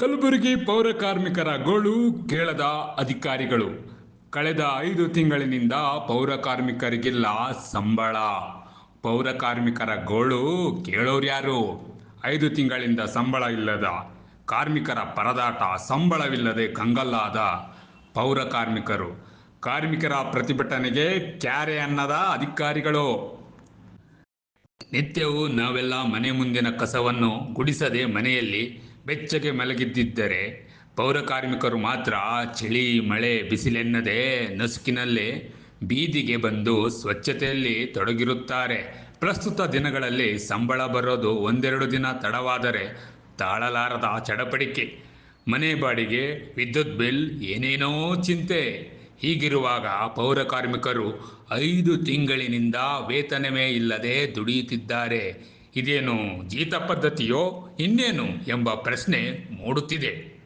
ಕಲಬುರಗಿ ಪೌರ ಕಾರ್ಮಿಕರ ಗೋಳು ಕೇಳದ ಅಧಿಕಾರಿಗಳು. ಕಳೆದ ಐದು ತಿಂಗಳಿನಿಂದ ಪೌರ ಕಾರ್ಮಿಕರಿಗಿಲ್ಲ ಸಂಬಳ. ಪೌರ ಕಾರ್ಮಿಕರ ಗೋಳು ಕೇಳೋರು ಯಾರು? ಐದು ತಿಂಗಳಿಂದ ಸಂಬಳ ಇಲ್ಲದ ಕಾರ್ಮಿಕರ ಪರದಾಟ ಸಂಬಳವಿಲ್ಲದೆ ಕಂಗಲ್ಲಾದ ಪೌರ ಕಾರ್ಮಿಕರು. ಕಾರ್ಮಿಕರ ಪ್ರತಿಭಟನೆಗೆ ಕ್ಯಾರೆ ಅನ್ನದ ಅಧಿಕಾರಿಗಳು. ನಿತ್ಯವೂ ನಾವೆಲ್ಲ ಮನೆ ಮುಂದಿನ ಕಸವನ್ನು ಗುಡಿಸದೆ ಮನೆಯಲ್ಲಿ ಬೆಚ್ಚಗೆ ಮಲಗಿದ್ದಿದ್ದರೆ ಪೌರಕಾರ್ಮಿಕರು ಮಾತ್ರ ಚಳಿ, ಮಳೆ, ಬಿಸಿಲೆನ್ನದೆ ನಸುಕಿನಲ್ಲಿ ಬೀದಿಗೆ ಬಂದು ಸ್ವಚ್ಛತೆಯಲ್ಲಿ ತೊಡಗಿರುತ್ತಾರೆ. ಪ್ರಸ್ತುತ ದಿನಗಳಲ್ಲಿ ಸಂಬಳ ಬರೋದು ಒಂದೆರಡು ದಿನ ತಡವಾದರೆ ತಾಳಲಾರದ ಚಡಪಡಿಕೆ. ಮನೆ ಬಾಡಿಗೆ, ವಿದ್ಯುತ್ ಬಿಲ್, ಏನೇನೋ ಚಿಂತೆ. ಹೀಗಿರುವಾಗ ಪೌರ ಕಾರ್ಮಿಕರು ಐದು ತಿಂಗಳಿನಿಂದ ವೇತನವೇ ಇಲ್ಲದೆ ದುಡಿಯುತ್ತಿದ್ದಾರೆ. ಇದೇನು ಜೀತ ಪದ್ಧತಿಯೋ ಇನ್ನೇನು ಎಂಬ ಪ್ರಶ್ನೆ ಮೂಡುತ್ತಿದೆ.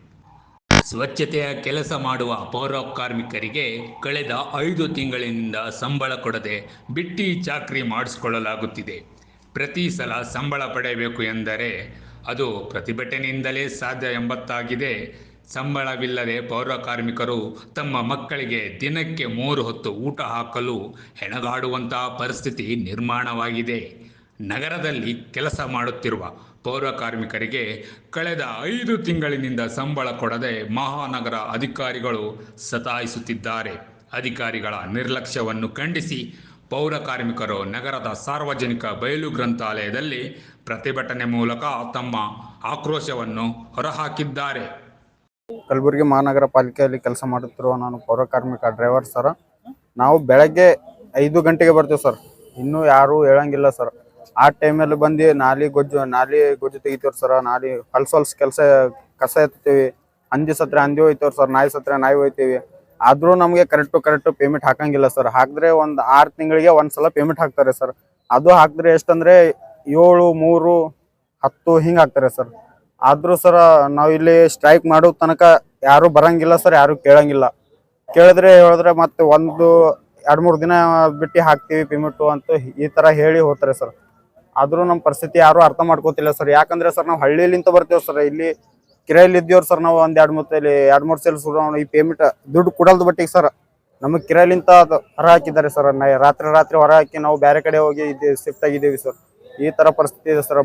ಸ್ವಚ್ಛತೆಯ ಕೆಲಸ ಮಾಡುವ ಪೌರ ಕಾರ್ಮಿಕರಿಗೆ ಕಳೆದ ಐದು ತಿಂಗಳಿನಿಂದ ಸಂಬಳ ಕೊಡದೆ ಬಿಟ್ಟಿ ಚಾಕ್ರಿ ಮಾಡಿಸಿಕೊಳ್ಳಲಾಗುತ್ತಿದೆ. ಪ್ರತಿ ಸಲ ಸಂಬಳ ಪಡೆಯಬೇಕು ಎಂದರೆ ಅದು ಪ್ರತಿಭಟನೆಯಿಂದಲೇ ಸಾಧ್ಯ ಎಂಬತ್ತಾಗಿದೆ ಸಂಬಳವಿಲ್ಲದೆ ಪೌರ ಕಾರ್ಮಿಕರು ತಮ್ಮ ಮಕ್ಕಳಿಗೆ ದಿನಕ್ಕೆ ಮೂರು ಹೊತ್ತು ಊಟ ಹಾಕಲು ಹೆಣಗಾಡುವಂತಹ ಪರಿಸ್ಥಿತಿ ನಿರ್ಮಾಣವಾಗಿದೆ. ನಗರದಲ್ಲಿ ಕೆಲಸ ಮಾಡುತ್ತಿರುವ ಪೌರ ಕಾರ್ಮಿಕರಿಗೆ ಕಳೆದ ಐದು ತಿಂಗಳಿನಿಂದ ಸಂಬಳ ಕೊಡದೆ ಮಹಾನಗರ ಅಧಿಕಾರಿಗಳು ಸತಾಯಿಸುತ್ತಿದ್ದಾರೆ. ಅಧಿಕಾರಿಗಳ ನಿರ್ಲಕ್ಷ್ಯವನ್ನು ಖಂಡಿಸಿ ಪೌರ ಕಾರ್ಮಿಕರು ನಗರದ ಸಾರ್ವಜನಿಕ ಬಯಲು ಗ್ರಂಥಾಲಯದಲ್ಲಿ ಪ್ರತಿಭಟನೆ ಮೂಲಕ ತಮ್ಮ ಆಕ್ರೋಶವನ್ನು ಹೊರಹಾಕಿದ್ದಾರೆ. ಕಲಬುರಗಿ ಮಹಾನಗರ ಪಾಲಿಕೆಯಲ್ಲಿ ಕೆಲಸ ಮಾಡುತ್ತಿರುವ ನಾನು ಪೌರ ಕಾರ್ಮಿಕ ಡ್ರೈವರ್ ಸರ್. ನಾವು ಬೆಳಗ್ಗೆ ಐದು ಗಂಟೆಗೆ ಬರ್ತೀವಿ ಸರ್. ಇನ್ನೂ ಯಾರೂ ಹೇಳಂಗಿಲ್ಲ ಸರ್. ಆ ಟೈಮಲ್ಲಿ ಬಂದು ನಾಲಿ ಗೊಜ್ಜು ನಾಲಿ ಗೊಜ್ಜು ತೆಗಿತೀವ್ರಿ ಸರ್ ನಾಲಿ ಹಲ್ಸ್ ಹೊಲ್ಸ್ ಕೆಲಸ, ಕಸ ಎತ್ತೀವಿ ಹಂದಿ ಸತ್ರ, ಹಂದಿ ಹೋಯ್ತವ್ರಿ ಸರ್ ನಾಯಿ ಸತ್ರ, ನಾಯಿ ಹೋಯ್ತೀವಿ. ಆದ್ರೂ ನಮಗೆ ಕರೆಕ್ಟು ಕರೆಕ್ಟು ಪೇಮೆಂಟ್ ಹಾಕಂಗಿಲ್ಲ ಸರ್ ಹಾಕಿದ್ರೆ ಒಂದು ಆರು ತಿಂಗಳಿಗೆ ಒಂದ್ಸಲ ಪೇಮೆಂಟ್ ಹಾಕ್ತಾರೆ ಸರ್ ಅದು ಹಾಕಿದ್ರೆ ಎಷ್ಟಂದ್ರೆ ಏಳು, ಮೂರು, ಹತ್ತು ಹಿಂಗೆ ಹಾಕ್ತಾರೆ ಸರ್ ಆದ್ರೂ ಸರ್ ನಾವು ಇಲ್ಲಿ ಸ್ಟ್ರೈಕ್ ಮಾಡೋ ತನಕ ಯಾರು ಬರಂಗಿಲ್ಲ ಸರ್ ಯಾರು ಕೇಳಂಗಿಲ್ಲ. ಕೇಳಿದ್ರೆ ಹೇಳಿದ್ರೆ ಮತ್ತೆ ಒಂದು, ಎರಡು ಮೂರು ದಿನ ಬಿಟ್ಟು ಹಾಕ್ತೀವಿ ಪೇಮೆಂಟು ಅಂತ ಈ ತರ ಹೇಳಿ ಹೋಗ್ತಾರೆ ಸರ್ ಆದ್ರೂ ನಮ್ಮ ಪರಿಸ್ಥಿತಿ ಯಾರು ಅರ್ಥ ಮಾಡ್ಕೋತಿಲ್ಲ ಸರ್. ಯಾಕಂದ್ರೆ ಸರ್ ನಾವು ಹಳ್ಳಿಲಿಂತ ಬರ್ತೇವೆ ಸರ್. ಇಲ್ಲಿ ಕಿರಾಯಲ್ಲಿ ಇದ್ದೀವ್ರಿ ಸರ್ ನಾವು ಒಂದ್ ಎರಡು ಮೂರು ಎರಡು ಮೂರು ಸೇಲ್ ಸುರು ಈ ಪೇಮೆಂಟ್ ದುಡ್ಡು ಕೊಡಲ್ದು ಬಟ್ಟಿಗೆ ಸರ್ ನಮಗೆ ಅದು ಹೊರ ಹಾಕಿದ್ದಾರೆ ಸರ್. ರಾತ್ರಿ ರಾತ್ರಿ ಹೊರ ಹಾಕಿ ನಾವು ಬೇರೆ ಕಡೆ ಹೋಗಿ ಶಿಫ್ಟ್ ಆಗಿದ್ದೀವಿ ಸರ್. ಈ ತರ ಪರಿಸ್ಥಿತಿ ಇದೆ ಸರ್.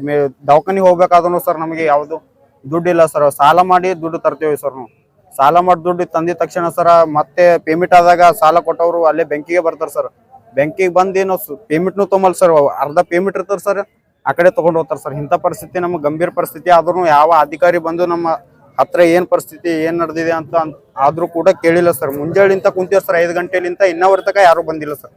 ದವಾಖಾನಿಗೆ ಹೋಗ್ಬೇಕಾದ್ರೂ ಸರ್ ನಮಗೆ ಯಾವುದು ದುಡ್ಡಿಲ್ಲ ಸರ್. ಸಾಲ ಮಾಡಿ ದುಡ್ಡು ತರ್ತೀವಿ ಸರ್ ನಾವು. ಸಾಲ ಮಾಡಿ ದುಡ್ಡು ತಂದಿದ ತಕ್ಷಣ ಸರ್ ಮತ್ತೆ ಪೇಮೆಂಟ್ ಆದಾಗ ಸಾಲ ಕೊಟ್ಟವರು ಅಲ್ಲೇ ಬೆಂಕಿಗೆ ಬರ್ತಾರೆ ಸರ್. ಬ್ಯಾಂಕಿಗೆ ಬಂದು ಏನು ಪೇಮೆಂಟ್ನು ತೊಗೊಂಬಲ್ಲ ಸರ್ ಅರ್ಧ ಪೇಮೆಂಟ್ ಇರ್ತಾರೆ ಸರ್. ಆ ಕಡೆ ತೊಗೊಂಡು ಹೋಗ್ತಾರೆ ಸರ್. ಇಂಥ ಪರಿಸ್ಥಿತಿ ನಮ್ಗೆ ಗಂಭೀರ ಪರಿಸ್ಥಿತಿ. ಆದ್ರೂ ಯಾವ ಅಧಿಕಾರಿ ಬಂದು ನಮ್ಮ ಹತ್ರ ಏನು ಪರಿಸ್ಥಿತಿ ಏನು ನಡೆದಿದೆ ಅಂತ ಆದ್ರೂ ಕೂಡ ಕೇಳಿಲ್ಲ ಸರ್. ಮುಂಜಾಳಿಂತ ಕುಂತೀವಿ ಸರ್ ಐದು ಗಂಟೆಲಿಂತ ಇನ್ನವರ ತನಕ ಯಾರು ಬಂದಿಲ್ಲ ಸರ್.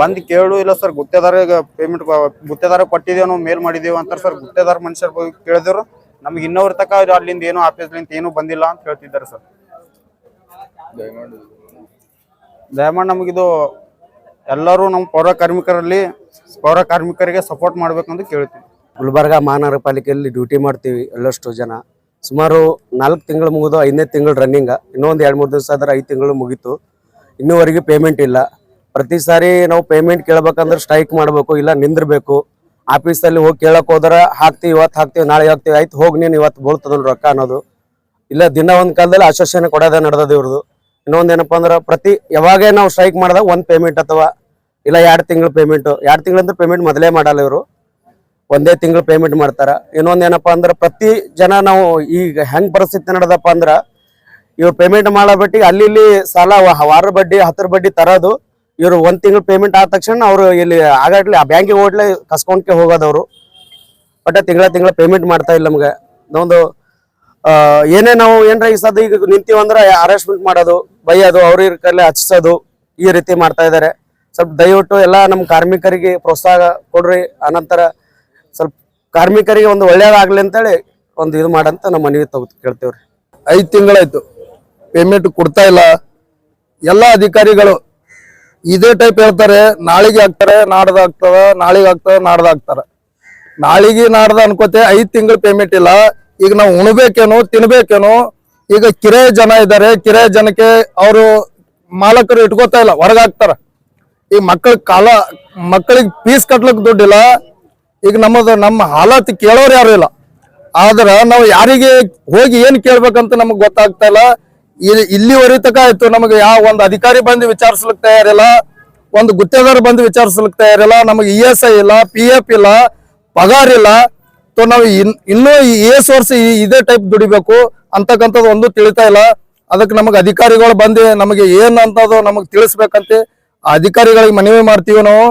ಬಂದು ಕೇಳು ಇಲ್ಲ ಸರ್. ಗುತ್ತೇದಾರ ಪೇಮೆಂಟ್ ಗುತ್ತೇದಾರ ಕೊಟ್ಟಿದ್ದೇವೆ ನಾವು ಮೇಲ್ ಮಾಡಿದ್ದೇವೆ ಅಂತಾರೆ ಸರ್. ಗುತ್ತೇದಾರ ಮನುಷ್ಯರು ಬಗ್ಗೆ ಕೇಳಿದ್ರು. ನಮ್ಗೆ ಇನ್ನವ್ರ ತನಕ ಅಲ್ಲಿಂದ ಏನೋ ಆಫೀಸ್ಲಿಂದ ಏನೂ ಬಂದಿಲ್ಲ ಅಂತ ಹೇಳ್ತಿದ್ದಾರೆ ಸರ್. ದಯಮಾಡಿ. ನಮಗಿದು ಎಲ್ಲರೂ ನಮ್ಮ ಪೌರ ಕಾರ್ಮಿಕರಲ್ಲಿ ಪೌರ ಕಾರ್ಮಿಕರಿಗೆ ಸಪೋರ್ಟ್ ಮಾಡ್ಬೇಕಂತ ಕೇಳ್ತೀವಿ ಗುಲ್ಬರ್ಗ ಮಹಾನಗರ ಪಾಲಿಕೆಯಲ್ಲಿ ಡ್ಯೂಟಿ ಮಾಡ್ತೀವಿ ಎಲ್ಲಷ್ಟು ಜನ. ಸುಮಾರು ನಾಲ್ಕು ತಿಂಗಳು ಮುಗಿದು ಐದನೇ ತಿಂಗಳು ರನ್ನಿಂಗ್ ಇನ್ನೊಂದು ಎರಡು ಮೂರು ದಿವಸ ಆದರೆ ಐದು ತಿಂಗಳು ಮುಗೀತು. ಇನ್ನೂವರೆಗೆ ಪೇಮೆಂಟ್ ಇಲ್ಲ. ಪ್ರತಿ ಸಾರಿ ನಾವು ಪೇಮೆಂಟ್ ಕೇಳಬೇಕಂದ್ರೆ ಸ್ಟ್ರೈಕ್ ಮಾಡಬೇಕು, ಇಲ್ಲ ನಿಂದಿರಬೇಕು. ಆಫೀಸಲ್ಲಿ ಹೋಗಿ ಕೇಳಕ್ಕೆ ಹೋದ್ರೆ ಹಾಕ್ತೀವಿ ಇವತ್ತು ಹಾಕ್ತೀವಿ, ನಾಳೆ ಹಾಕ್ತೀವಿ, ಆಯ್ತು, ಹೋಗಿ ನೀನು ಇವತ್ತು ಬೀಳ್ತದಲ್ಲ ರೊಕ್ಕ ಅನ್ನೋದು. ಇಲ್ಲ, ದಿನ ಒಂದು ಕಾಲದಲ್ಲಿ ಆಶ್ವಾಸನೆ ಕೊಡೋದೇ ನಡೆದದ ಇವ್ರದ್ದು ಇನ್ನೊಂದು ಏನಪ್ಪ ಅಂದ್ರೆ ಪ್ರತಿ, ಯಾವಾಗೇ ನಾವು ಸ್ಟ್ರೈಕ್ ಮಾಡಿದಾಗ ಒಂದು ಪೇಮೆಂಟ್ ಅಥವಾ ಇಲ್ಲ ಎರಡು ತಿಂಗಳು ಪೇಮೆಂಟು ಎರಡು ತಿಂಗಳಂದ್ರೆ ಪೇಮೆಂಟ್ ಮೊದಲೇ ಮಾಡಲ್ಲ ಇವರು. ಒಂದೇ ತಿಂಗಳು ಪೇಮೆಂಟ್ ಮಾಡ್ತಾರ. ಇನ್ನೊಂದ್ ಏನಪ್ಪಾ ಅಂದ್ರ ಪ್ರತಿ ಜನ ನಾವು ಈಗ ಹೆಂಗ್ ಪರಿಸ್ಥಿತಿ ನಡೆದಪ್ಪ ಅಂದ್ರ ಇವ್ರು ಪೇಮೆಂಟ್ ಮಾಡೋ ಬಟ್ಟಿಗೆ ಅಲ್ಲಿ ಇಲ್ಲಿ ಸಾಲ ವಾರ ಬಡ್ಡಿ, ಹತ್ತರ ಬಡ್ಡಿ ತರೋದು ಇವರು ಒಂದ್ ತಿಂಗಳು ಪೇಮೆಂಟ್ ಆದ ತಕ್ಷಣ ಅವ್ರು ಇಲ್ಲಿ ಆಗಾಡ್ಲಿ ಆ ಬ್ಯಾಂಕಿಗೆ ಹೋಗ್ಲಿ ಕಸ್ಕೊಂಡ್ಕೆ ಹೋಗೋದವ್ರು. ಬಟ್ ತಿಂಗಳ ತಿಂಗಳ ಪೇಮೆಂಟ್ ಮಾಡ್ತಾ ಇಲ್ಲ ನಮ್ಗೆ. ಒಂದು ಏನೇ ನಾವು ಏನರ ಈ ಸದ ಈಗ ನಿಂತೀವಂದ್ರೆ ಅರೆಸ್ಟ್ಮೆಂಟ್ ಮಾಡೋದು, ಬೈಯೋದು, ಅವ್ರ ಕೈಲಿ ಹಚ್ಸೋದು ಈ ರೀತಿ ಮಾಡ್ತಾ ಇದಾರೆ. ಸ್ವಲ್ಪ ದಯವಿಟ್ಟು ಎಲ್ಲ ನಮ್ಮ ಕಾರ್ಮಿಕರಿಗೆ ಪ್ರೋತ್ಸಾಹ ಕೊಡ್ರಿ. ಅನಂತರ ಸ್ವಲ್ಪ ಕಾರ್ಮಿಕರಿಗೆ ಒಂದು ಒಳ್ಳೇದಾಗ್ಲಿ ಅಂತೇಳಿ ಒಂದು ಇದು ಮಾಡಂತ ನಮ್ಮ ಮನವಿ ತಗೋ ಕೇಳ್ತೇವ್ರಿ. ಐದು ತಿಂಗಳಾಯ್ತು. ಪೇಮೆಂಟ್ ಕೊಡ್ತಾ ಇಲ್ಲ. ಎಲ್ಲ ಅಧಿಕಾರಿಗಳು ಇದೇ ಟೈಪ್ ಹೇಳ್ತಾರೆ, ನಾಳೆಗೆ ಹಾಕ್ತಾರೆ, ನಾಡ್ದ ಆಗ್ತದ ನಾಳೆಗೆ ಆಗ್ತದ ಆಗ್ತಾರ ನಾಳೆಗೆ ನಾಡ್ದ ಅನ್ಕೋತೆ ಐದ್ ತಿಂಗಳು ಪೇಮೆಂಟ್ ಇಲ್ಲ. ಈಗ ನಾವು ಉಣ್ಬೇಕೇನೋ, ತಿನ್ಬೇಕೇನೋ, ಈಗ ಕಿರೆ ಜನ ಇದ್ದಾರೆ ಕಿರಾಯ ಜನಕ್ಕೆ ಅವರು ಮಾಲಕರು ಇಟ್ಕೋತಾ ಇಲ್ಲ ಹೊರಗಾಗ್ತಾರ ಈಗ ಮಕ್ಕಳ ಕಾಲ, ಮಕ್ಕಳಿಗೆ ಫೀಸ್ ಕಟ್ಲಕ್ ದುಡ್ಡಿಲ್ಲ ಈಗ ನಮ್ಮದು ನಮ್ಮ ಹಾಲತ್ ಕೇಳೋರು ಯಾರು ಇಲ್ಲ. ಆದ್ರ ನಾವು ಯಾರಿಗೆ ಹೋಗಿ ಏನ್ ಕೇಳ್ಬೇಕಂತ ನಮಗ್ ಗೊತ್ತಾಗ್ತಾ ಇಲ್ಲ. ಇಲ್ಲಿ ಇಲ್ಲಿವರೆಗೆ ತಕ ಆಯ್ತು, ನಮಗೆ ಯಾವ ಒಂದು ಅಧಿಕಾರಿ ಬಂದು ವಿಚಾರಿಸ್ಲಿಕ್ ತಯಾರಿಲ್ಲ ಒಂದು ಗುತ್ತೇದಾರ ಬಂದು ವಿಚಾರಿಸ್ಲಿಕ್ ತಯಾರಿಲ್ಲ ನಮಗೆ ಇ ಎಸ್ ಐ ಇಲ್ಲ ಪಿ ಎಫ್ ಇಲ್ಲ, ಪಗಾರ ಇಲ್ಲ. ತೊ ನಾವು ಇನ್, ಇನ್ನೂ ಏಸ್ ವರ್ಷ ಇದೇ ಟೈಪ್ ದುಡಿಬೇಕು ಅಂತಕ್ಕಂಥದ್ದು ಒಂದು ತಿಳಿತಾ ಇಲ್ಲ. ಅದಕ್ಕೆ ನಮಗೆ ಅಧಿಕಾರಿಗಳು ಬಂದು ನಮಗೆ ಏನು ಅಂತದು ನಮಗೆ ತಿಳಿಸ್ಬೇಕಂತ ಅಧಿಕಾರಿಗಳಿಗೆ ಮನವಿ ಮಾಡ್ತೀವಿ ನಾವು?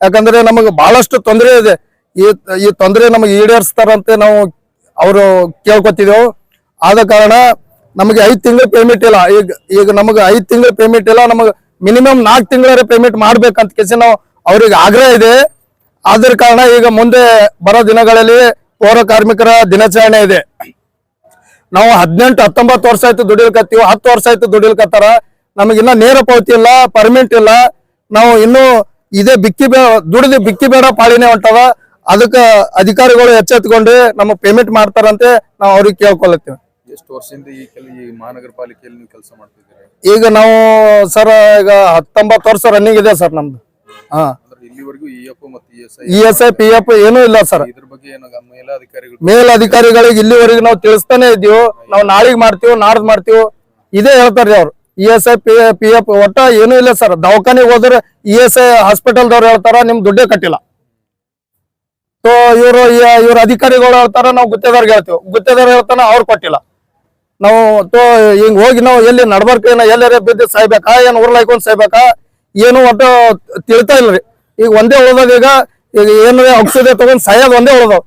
ಯಾಕಂದ್ರೆ ನಮಗೆ ಬಹಳಷ್ಟು ತೊಂದರೆ ಇದೆ. ಈ ಈ ತೊಂದರೆ ನಮಗೆ ಈಡೇರಿಸ್ತಾರಂತೆ ನಾವು ಅವರು ಕೇಳ್ಕೊತಿದ್ದೆವು ಆದ ಕಾರಣ ನಮಗೆ ಐದು ತಿಂಗಳು ಪೇಮೆಂಟ್ ಇಲ್ಲ. ಈಗ ಈಗ ನಮಗೆ ಐದು ತಿಂಗಳು ಪೇಮೆಂಟ್ ಇಲ್ಲ. ನಮಗೆ ಮಿನಿಮಮ್ ನಾಲ್ಕು ತಿಂಗಳ ಪೇಮೆಂಟ್ ಮಾಡ್ಬೇಕಂತ ಕೇಸಿ ನಾವು ಅವ್ರಿಗೆ ಆಗ್ರಹ ಇದೆ. ಆದ್ರ ಕಾರಣ ಈಗ ಮುಂದೆ ಬರೋ ದಿನಗಳಲ್ಲಿ ಪೌರ ಕಾರ್ಮಿಕರ ದಿನಾಚರಣೆ ಇದೆ. ನಾವು ಹದಿನೆಂಟು, ಹತ್ತೊಂಬತ್ತು ವರ್ಷ ಆಯ್ತು ದುಡಿಲ್ಕತ್ತೀವಿ ಹತ್ತು ವರ್ಷ ಆಯ್ತು ದುಡಿಲ್ಕತ್ತಾರ ನಮಗಿನ್ನ ನೇರ ಪಾವತಿ ಇಲ್ಲ ಪರ್ಮಿಟ್ ಇಲ್ಲ. ನಾವು ಇನ್ನು ಇದೇ ಬಿಕ್ಕಿ ಬೇ ದುಡಿದು ಬಿಕ್ಕಿ ಬೇಡ ಪಾಳಿನೇ ಹೊಂಟವ. ಅದಕ್ಕೆ ಅಧಿಕಾರಿಗಳು ಎಚ್ಚೆತ್ಕೊಂಡು ನಮಗೆ ಪೇಮೆಂಟ್ ಮಾಡ್ತಾರಂತೆ ನಾವು ಅವ್ರಿಗೆ ಕೇಳ್ಕೊಳತ್ತೀವಿ. ಎಷ್ಟು ವರ್ಷದಿಂದ ಈ ಕೆಲ ಈ ಮಹಾನಗರ ಪಾಲಿಕೆಯಲ್ಲಿ ನೀವು ಕೆಲಸ ಮಾಡ್ತಿದ್ದೀರಿ? ಈಗ ನಾವು ಸರ್ ಈಗ ಹತ್ತೊಂಬತ್ತು ವರ್ಷ ರನ್ನಿಂಗ್ ಇದೆ ಸರ್ ನಮ್ದು. ಹಾ. ಅಂದ್ರೆ ಇಲ್ಲಿವರೆಗೂ ಇ ಎಫ್ ಮತ್ತು E S E S I P F ಏನೂ ಇಲ್ಲ ಸರ್. ಇದ್ರ ಬಗ್ಗೆ ಏನು ಗ- ಮೇಲಾಧಿಕಾರಿಗಳು ಮೇಲಧಿಕಾರಿಗಳಿಗೆ ಇಲ್ಲಿವರೆಗೂ ನಾವು ತಿಳಿಸ್ತಾನೆ ಇದ್ದೀವಿ. ನಾವು ನಾಳೆಗೆ ಮಾಡ್ತೀವಿ ನಾಡ್ದು ಮಾಡ್ತೀವಿ ಇದೇ ಹೇಳ್ತಾರ್ರಿ ಅವ್ರು. E S I P P F ಒಟ್ಟ ಏನೂ ಇಲ್ಲ ಸರ್. ದವಾಖಾನೆಗೆ ಹೋದ್ರೆ ಇ ಎಸ್ ಐ ಹಾಸ್ಪಿಟಲ್ದವ್ರು ಹೇಳ್ತಾರ, ನಿಮ್ ದುಡ್ಡೇ ಕಟ್ಟಿಲ್ಲ. ಸೊ ಇವರು ಇವ್ರ ಅಧಿಕಾರಿಗಳು ಹೇಳ್ತಾರ, ನಾವು ಗುತ್ತೇದಾರ್ಗೆ ಹೇಳ್ತೀವಿ. ಗುತ್ತೇದಾರ್ ಹೇಳ್ತಾನ, ಅವ್ರು ಕೊಟ್ಟಿಲ್ಲ. ನಾವು, ತೋ, ಹಿಂಗ್ ಹೋಗಿ ನಾವು ಎಲ್ಲಿ ನಡ್ಬರ್ಕ ಎಲ್ಲರೇ ಬಿದ್ದು ಸಾಯ್ಬೇಕಾ, ಏನ್ ಉರ್ಲಾಯ್ಕೊಂಡ್ ಸಾಯ್ಬೇಕಾ, ಏನು ಒಟ್ಟು ತಿಳ್ತಾ ಇಲ್ರಿ. ಈಗ ಒಂದೇ ಉಳ್ದದ ಈಗ ಈಗ ಏನು ಔಷಧಿ ತಗೊಂಡ್ ಸಾಯೋದ್ ಒಂದೇ ಉಳ್ದವ್.